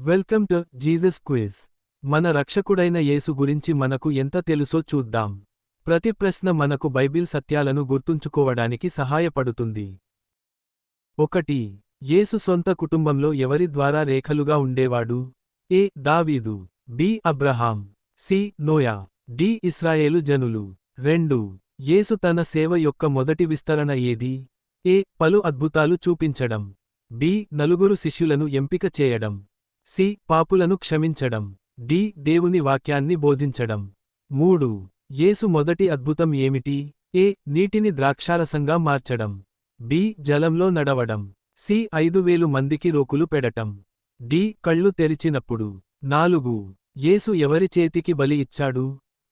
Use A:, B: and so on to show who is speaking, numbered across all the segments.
A: Welcome to Jesus quiz. మన రక్షకుడైన యేసు గురించి మనకు ఎంత తెలుసో చూద్దాం. ప్రతి ప్రశ్న మనకు బైబిల్ సత్యాలను గుర్తుంచుకోవడానికి సహాయపడుతుంది. ఒకటి యేసు సొంత కుటుంబంలో ఎవరి ద్వారా రేఖలుగా ఉండేవాడు? ఏ దావీదు. B Abraham. సి నోయా. డి ఇస్రాయేలు జనులు. రెండు యేసు తన సేవ యొక్క మొదటి విస్తరణ ఏది? ఏ పలు అద్భుతాలు చూపించడం. బి నలుగురు శిష్యులను ఎంపిక చేయడం. సి. పాపులను క్షమించడం. డి. దేవుని వాక్యాన్ని బోధించడం. మూడు. యేసు మొదటి అద్భుతం ఏమిటి? ఏ. నీటిని ద్రాక్షారసంగా మార్చడం. బి. జలంలో నడవడం. సి. ఐదు వేలు మందికి రోకులు పెడటం. డి. కళ్ళు తెరిచినప్పుడు. నాలుగు. యేసు ఎవరి చేతికి బలి ఇచ్చాడు?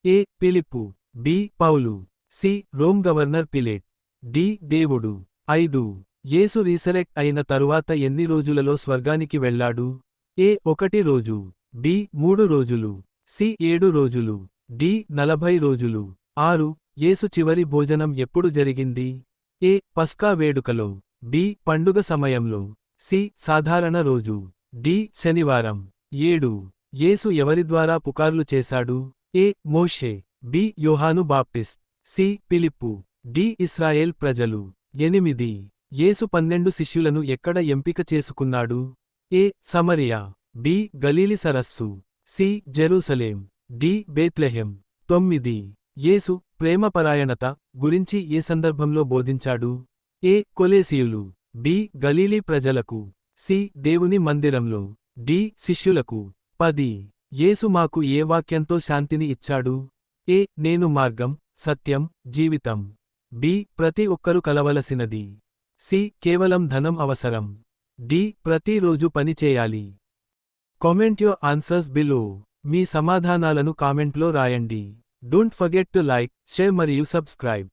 A: ఏ. పిలిప్పు బి. పౌలు. C. Rome governor Pilate D. దేవుడు. ఐదు. యేసు రీసరెక్ట్ అయిన తరువాత ఎన్ని రోజులలో స్వర్గానికి వెళ్ళాడు? ఏ ఒకటి రోజు బి మూడు రోజులు సి ఏడు రోజులు డి నలభై రోజులు. ఆరు యేసు చివరి భోజనం ఎప్పుడు జరిగింది? ఏ పస్కా వేడుకలో బి పండుగ సమయంలో సి సాధారణ రోజు డి శనివారం. ఏడు యేసు ఎవరి ద్వారా పుకార్లు చేశాడు? ఏ మోషే బి యోహాను బాప్టిస్ట్ సి పిలిప్పు డి ఇస్రాయేల్ ప్రజలు. ఎనిమిది యేసు పన్నెండు శిష్యులను ఎక్కడ ఎంపిక చేసుకున్నాడు? ఏ సమరియా బి గలీలి సరస్సు సి జెరూసలేం డి బేత్లెహెం. తొమ్మిది. యేసు ప్రేమపరాయణత గురించి ఏ సందర్భంలో బోధించాడు? ఏ కొలేసియులు బి గలీలీ ప్రజలకు సి దేవుని మందిరంలో డి శిష్యులకు. పది. యేసు మాకు ఏ వాక్యంతో శాంతిని ఇచ్చాడు? ఏ నేను మార్గం సత్యం జీవితం. బి ప్రతి ఒక్కరు కలవలసినది. సి కేవలం ధనం అవసరం. డి ప్రతిరోజు పని చేయాలి. Comment your answers below. మీ సమాధానాలను కామెంట్లో రాయండి. Don't forget to like share మరియు సబ్స్క్రైబ్.